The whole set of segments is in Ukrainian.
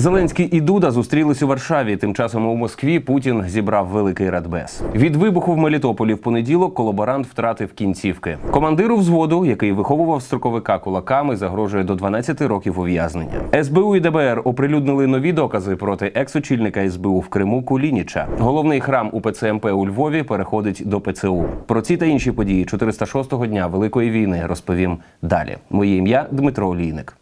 Зеленський і Дуда зустрілись у Варшаві. Тим часом у Москві Путін зібрав великий радбез. Від вибуху в Мелітополі в понеділок колаборант втратив кінцівки. Командиру взводу, який виховував строковика кулаками, загрожує до 12 років ув'язнення. СБУ і ДБР оприлюднили нові докази проти екс-очільника СБУ в Криму Кулініча. Головний храм УПЦ МП у Львові переходить до ПЦУ. Про ці та інші події 406-го дня Великої війни розповім далі. Моє ім'я Дмитро Олійник.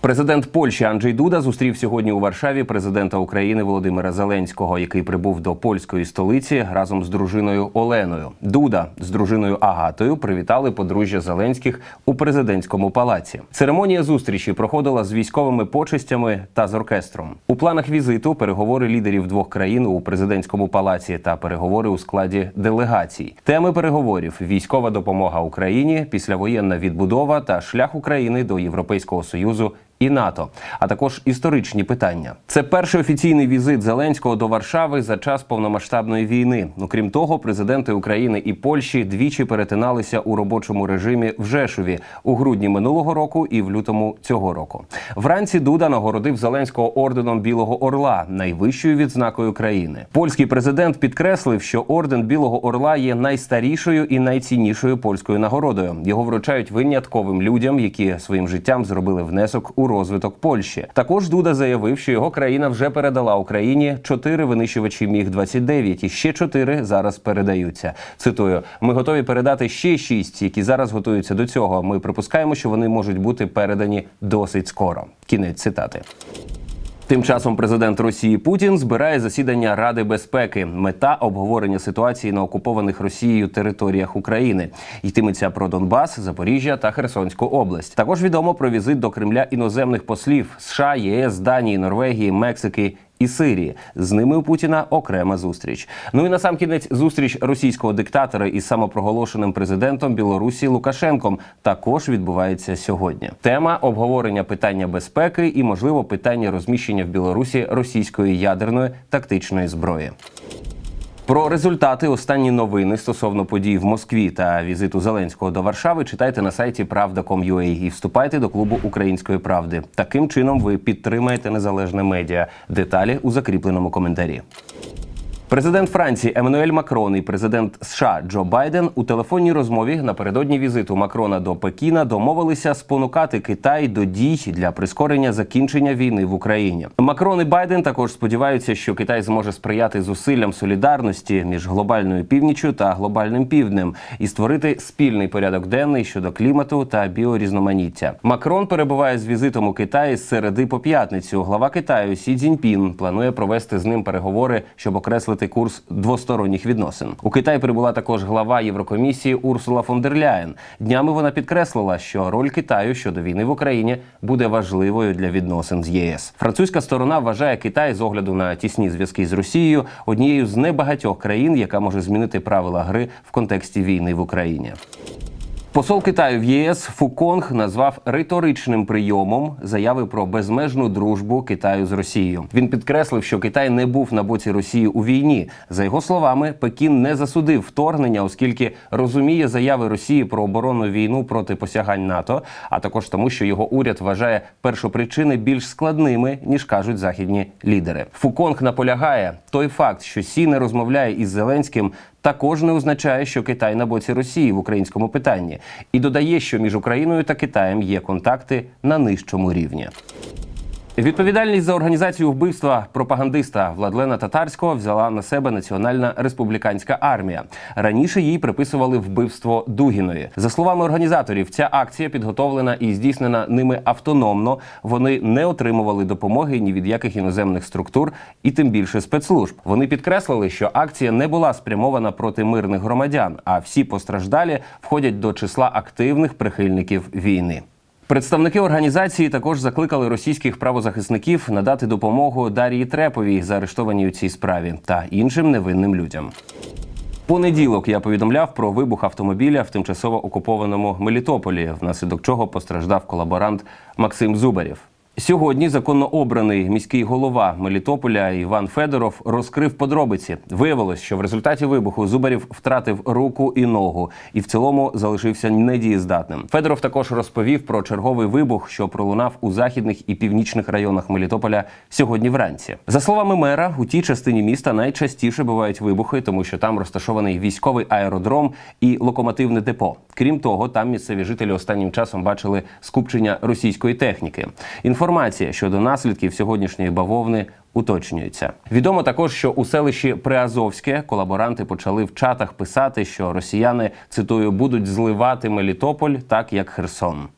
Президент Польщі Анджей Дуда зустрів сьогодні у Варшаві президента України Володимира Зеленського, який прибув до польської столиці разом з дружиною Оленою. Дуда з дружиною Агатою привітали подружжя Зеленських у президентському палаці. Церемонія зустрічі проходила з військовими почестями та з оркестром. У планах візиту переговори лідерів двох країн у президентському палаці та переговори у складі делегацій. Теми переговорів: військова допомога Україні, післявоєнна відбудова та шлях України до Європейського союзу і НАТО, а також історичні питання. Це перший офіційний візит Зеленського до Варшави за час повномасштабної війни. Окрім того, президенти України і Польщі двічі перетиналися у робочому режимі в Жешові у грудні минулого року і в лютому цього року. Вранці Дуда нагородив Зеленського орденом Білого Орла, найвищою відзнакою країни. Польський президент підкреслив, що орден Білого Орла є найстарішою і найціннішою польською нагородою. Його вручають винятковим людям, які своїм життям зробили внесок у розвиток Польщі. Також Дуда заявив, що його країна вже передала Україні чотири винищувачі міг 29 і ще чотири зараз передаються. Цитую: ми готові передати ще шість, які зараз готуються до цього. Ми припускаємо, що вони можуть бути передані досить скоро. Кінець цитати. Тим часом президент Росії Путін збирає засідання Ради безпеки. Мета обговорення ситуації на окупованих Росією територіях України. Йтиметься про Донбас, Запоріжжя та Херсонську область. Також відомо про візит до Кремля іноземних послів США, ЄС, Данії, Норвегії, Мексики. І Сирії з ними у Путіна окрема зустріч. Ну і на сам кінець зустріч російського диктатора із самопроголошеним президентом Білорусі Лукашенком також відбувається сьогодні. Тема обговорення питання безпеки і, можливо, питання розміщення в Білорусі російської ядерної тактичної зброї. Про результати останні новини стосовно подій в Москві та візиту Зеленського до Варшави читайте на сайті Правда.com.ua і вступайте до клубу Української правди. Таким чином ви підтримаєте незалежне медіа. Деталі у закріпленому коментарі. Президент Франції Еммануель Макрон і президент США Джо Байден у телефонній розмові напередодні візиту Макрона до Пекіна домовилися спонукати Китай до дій для прискорення закінчення війни в Україні. Макрон і Байден також сподіваються, що Китай зможе сприяти зусиллям солідарності між глобальною північчю та глобальним півднем і створити спільний порядок денний щодо клімату та біорізноманіття. Макрон перебуває з візитом у Китаї з середи по п'ятницю. Глава Китаю Сі Цзіньпін планує провести з ним переговори, щоб окреслити курс двосторонніх відносин. У Китай прибула також глава Єврокомісії Урсула фон дер Ляєн. Днями вона підкреслила, що роль Китаю щодо війни в Україні буде важливою для відносин з ЄС. Французька сторона вважає Китай з огляду на тісні зв'язки з Росією однією з небагатьох країн, яка може змінити правила гри в контексті війни в Україні. Посол Китаю в ЄС Фуконг назвав риторичним прийомом заяви про безмежну дружбу Китаю з Росією. Він підкреслив, що Китай не був на боці Росії у війні. За його словами, Пекін не засудив вторгнення, оскільки розуміє заяви Росії про оборонну війну проти посягань НАТО, а також тому, що його уряд вважає першопричини більш складними ніж кажуть західні лідери. Фуконг наполягає той факт, що Сі не розмовляє із Зеленським. Також не означає, що Китай на боці Росії в українському питанні, і додає, що між Україною та Китаєм є контакти на нижчому рівні. Відповідальність за організацію вбивства пропагандиста Владлена Татарського взяла на себе Національна республіканська армія. Раніше їй приписували вбивство Дугіної. За словами організаторів, ця акція підготовлена і здійснена ними автономно. Вони не отримували допомоги ні від яких іноземних структур, і тим більше спецслужб. Вони підкреслили, що акція не була спрямована проти мирних громадян, а всі постраждалі входять до числа активних прихильників війни. Представники організації також закликали російських правозахисників надати допомогу Дарії Треповій, заарештованій у цій справі, та іншим невинним людям. Понеділок я повідомляв про вибух автомобіля в тимчасово окупованому Мелітополі, внаслідок чого постраждав колаборант Максим Зубарєв. Сьогодні законно обраний міський голова Мелітополя Іван Федоров розкрив подробиці. Виявилось, що в результаті вибуху Зубарів втратив руку і ногу, і в цілому залишився недієздатним. Федоров також розповів про черговий вибух, що пролунав у західних і північних районах Мелітополя сьогодні вранці. За словами мера, у тій частині міста найчастіше бувають вибухи, тому що там розташований військовий аеродром і локомотивне депо. Крім того, там місцеві жителі останнім часом бачили скупчення російської техніки. Інформація щодо наслідків сьогоднішньої бавовни уточнюється. Відомо також, що у селищі Приазовське колаборанти почали в чатах писати, що росіяни цитую будуть зливати Мелітополь так як Херсон.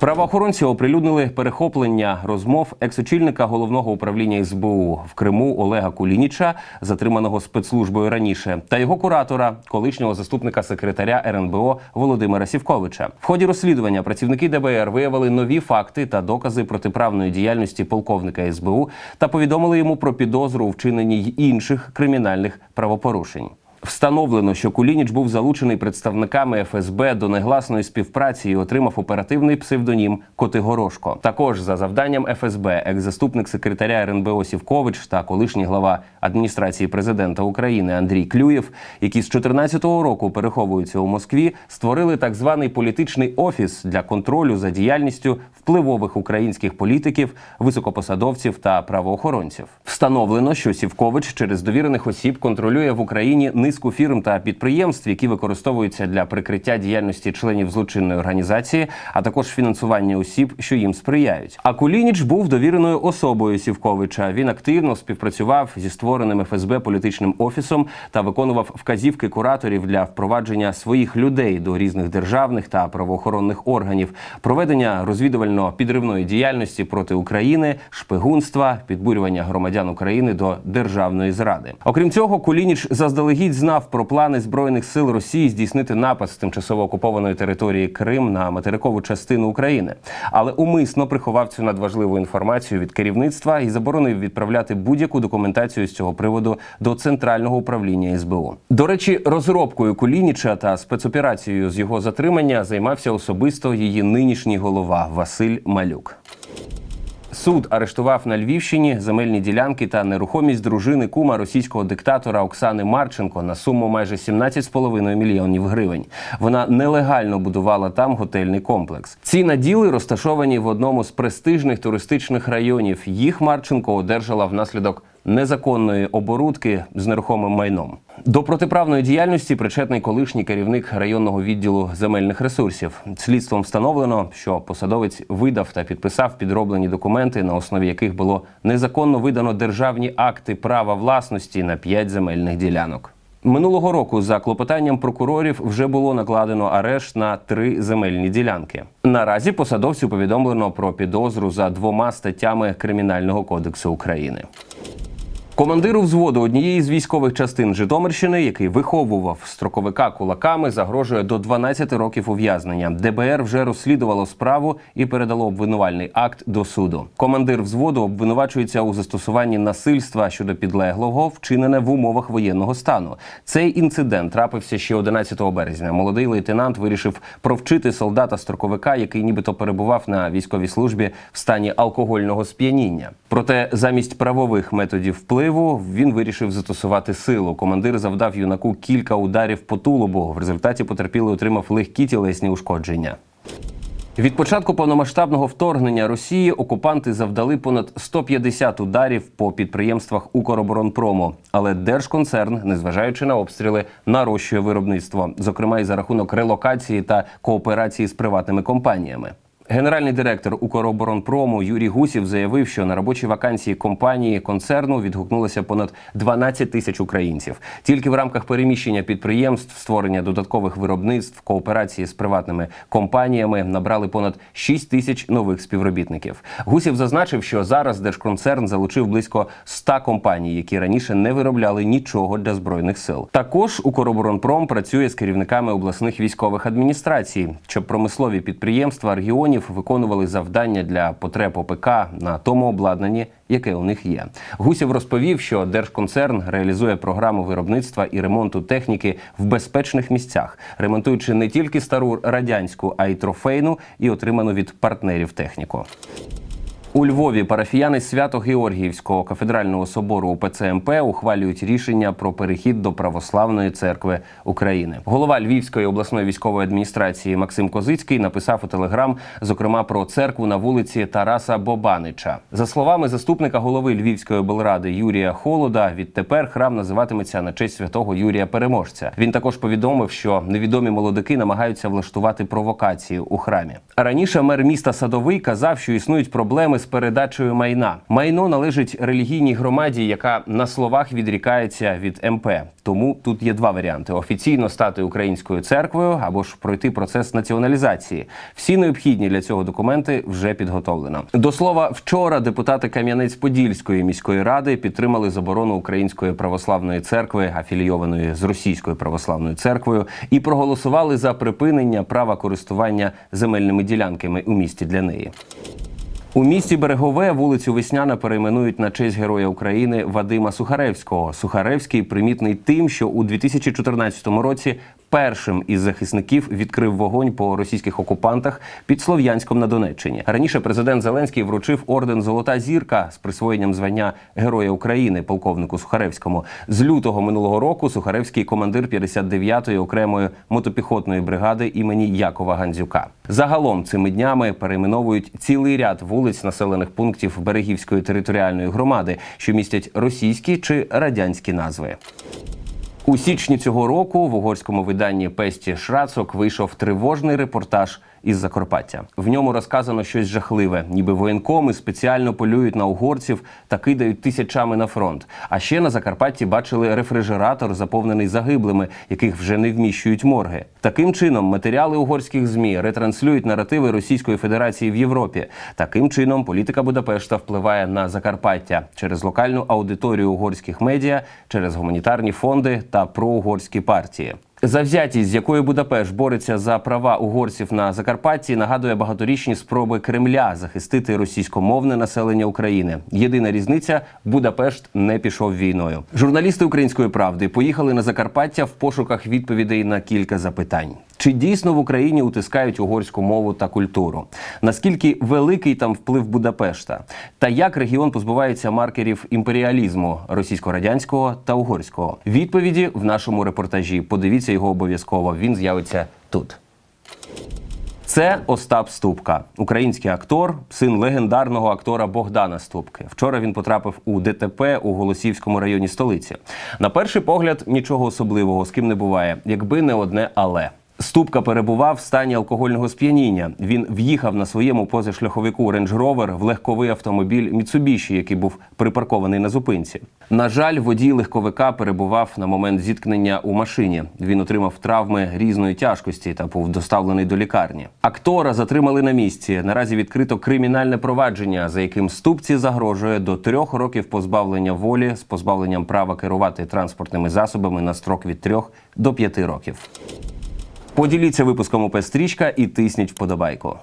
Правоохоронці оприлюднили перехоплення розмов екс-очільника головного управління СБУ в Криму Олега Кулініча, затриманого спецслужбою раніше, та його куратора, колишнього заступника секретаря РНБО Володимира Сівковича. В ході розслідування працівники ДБР виявили нові факти та докази протиправної діяльності полковника СБУ та повідомили йому про підозру у вчиненні й інших кримінальних правопорушень. Встановлено, що Кулініч був залучений представниками ФСБ до негласної співпраці і отримав оперативний псевдонім Котигорошко. Також за завданням ФСБ, екс-заступник секретаря РНБО Сівкович та колишній глава адміністрації президента України Андрій Клюєв, які з 2014 року переховуються у Москві, створили так званий політичний офіс для контролю за діяльністю впливових українських політиків, високопосадовців та правоохоронців. Встановлено, що Сівкович через довірених осіб контролює в Україні низку фірм та підприємств, які використовуються для прикриття діяльності членів злочинної організації, а також фінансування осіб, що їм сприяють. А Кулініч був довіреною особою Сівковича. Він активно співпрацював зі створеним ФСБ політичним офісом та виконував вказівки кураторів для впровадження своїх людей до різних державних та правоохоронних органів, проведення розвідувально-підривної діяльності проти України, шпигунства, підбурювання громадян України до державної зради. Окрім цього, Кулініч заздалегідь знав про плани збройних сил Росії здійснити напад з тимчасово окупованої території Крим на материкову частину України, але умисно приховав цю надважливу інформацію від керівництва і заборонив відправляти будь-яку документацію з цього приводу до центрального управління СБУ. До речі, розробкою Кулініча та спецоперацією з його затримання займався особисто її нинішній голова Василь Малюк. Суд арештував на Львівщині земельні ділянки та нерухомість дружини кума російського диктатора Оксани Марченко на суму майже 17,5 мільйонів гривень. Вона нелегально будувала там готельний комплекс. Ці наділи розташовані в одному з престижних туристичних районів. Їх Марченко одержала внаслідок незаконної оборудки з нерухомим майном. До протиправної діяльності причетний колишній керівник районного відділу земельних ресурсів. Слідством встановлено, що посадовець видав та підписав підроблені документи, на основі яких було незаконно видано державні акти права власності на п'ять земельних ділянок. Минулого року за клопотанням прокурорів вже було накладено арешт на три земельні ділянки. Наразі посадовцю повідомлено про підозру за двома статтями Кримінального кодексу України. Командиру взводу однієї з військових частин Житомирщини, який виховував строковика кулаками, загрожує до 12 років ув'язнення. ДБР вже розслідувало справу і передало обвинувальний акт до суду. Командир взводу обвинувачується у застосуванні насильства щодо підлеглого, вчинене в умовах воєнного стану. Цей інцидент трапився ще 11 березня. Молодий лейтенант вирішив провчити солдата строковика, який нібито перебував на військовій службі в стані алкогольного сп'яніння. Проте замість правових методів впливу він вирішив застосувати силу. Командир завдав юнаку кілька ударів по тулубу. В результаті потерпілий отримав легкі тілесні ушкодження. Від початку повномасштабного вторгнення Росії окупанти завдали понад 150 ударів по підприємствах Укроборонпрому. Але держконцерн, незважаючи на обстріли, нарощує виробництво, зокрема і за рахунок релокації та кооперації з приватними компаніями. Генеральний директор Укроборонпрому Юрій Гусів заявив, що на робочі вакансії компанії концерну відгукнулося понад 12 тисяч українців. Тільки в рамках переміщення підприємств, створення додаткових виробництв, кооперації з приватними компаніями набрали понад 6 тисяч нових співробітників. Гусів зазначив, що зараз держконцерн залучив близько 100 компаній, які раніше не виробляли нічого для збройних сил. Також Укроборонпром працює з керівниками обласних військових адміністрацій, щоб промислові підприємства регіонів виконували завдання для потреб ОПК на тому обладнанні, яке у них є. Гусєв розповів, що держконцерн реалізує програму виробництва і ремонту техніки в безпечних місцях, ремонтуючи не тільки стару радянську, а й трофейну і отриману від партнерів техніку. У Львові парафіяни Свято-Георгіївського кафедрального собору УПЦ МП ухвалюють рішення про перехід до православної церкви України. Голова Львівської обласної військової адміністрації Максим Козицький написав у телеграм, зокрема про церкву на вулиці Тараса Бобанича. За словами заступника голови Львівської облради Юрія Холода, відтепер храм називатиметься на честь святого Юрія Переможця. Він також повідомив, що невідомі молодики намагаються влаштувати провокацію у храмі. Раніше мер міста Садовий казав, що існують проблеми з передачею майна. Майно належить релігійній громаді, яка на словах відрікається від МП. Тому тут є два варіанти: офіційно стати українською церквою або ж пройти процес націоналізації. Всі необхідні для цього документи вже підготовлено. До слова, вчора депутати Кам'янець-Подільської міської ради підтримали заборону Української православної церкви, афілійованої з Російською православною церквою, і проголосували за припинення права користування земельними ділянками у місті для неї. У місті Берегове вулицю Весняна перейменують на честь Героя України Вадима Сухаревського. Сухаревський примітний тим, що у 2014 році першим із захисників відкрив вогонь по російських окупантах під Слов'янськом на Донеччині. Раніше президент Зеленський вручив орден Золота зірка з присвоєнням звання Героя України полковнику Сухаревському. З лютого минулого року Сухаревський командир 59-ї окремої мотопіхотної бригади імені Якова Гандзюка. Загалом цими днями перейменовують цілий ряд вулиць населених пунктів Берегівської територіальної громади, що містять російські чи радянські назви. У січні цього року в угорському виданні Песті Шрацок вийшов тривожний репортаж із Закарпаття. В ньому розказано щось жахливе, ніби воєнкоми спеціально полюють на угорців та кидають тисячами на фронт. А ще на Закарпатті бачили рефрижератор, заповнений загиблими, яких вже не вміщують морги. Таким чином, матеріали угорських змі ретранслюють наративи Російської Федерації в Європі. Таким чином, політика Будапешта впливає на Закарпаття через локальну аудиторію угорських медіа, через гуманітарні фонди та проугорські партії. Завзятість, з якою Будапешт бореться за права угорців на Закарпатті, нагадує багаторічні спроби Кремля захистити російськомовне населення України. Єдина різниця Будапешт не пішов війною. Журналісти української правди поїхали на Закарпаття в пошуках відповідей на кілька запитань. Чи дійсно в Україні утискають угорську мову та культуру? Наскільки великий там вплив Будапешта? Та як регіон позбувається маркерів імперіалізму російсько-радянського та угорського? Відповіді в нашому репортажі. Подивіться його обов'язково. Він з'явиться тут. Це Остап Ступка, український актор, син легендарного актора Богдана Ступки. Вчора він потрапив у ДТП у Голосівському районі столиці. На перший погляд нічого особливого з ким не буває, якби не одне але. Ступка перебував в стані алкогольного сп'яніння. Він в'їхав на своєму позашляховику Range Rover в легковий автомобіль Mitsubishi, який був припаркований на зупинці. На жаль, водій легковика перебував на момент зіткнення у машині. Він отримав травми різної тяжкості та був доставлений до лікарні. Актора затримали на місці. Наразі відкрито кримінальне провадження, за яким ступці загрожує до трьох років позбавлення волі з позбавленням права керувати транспортними засобами на строк від трьох до п'яти років. Поділіться випуском ОП-стрічка і тисніть вподобайку.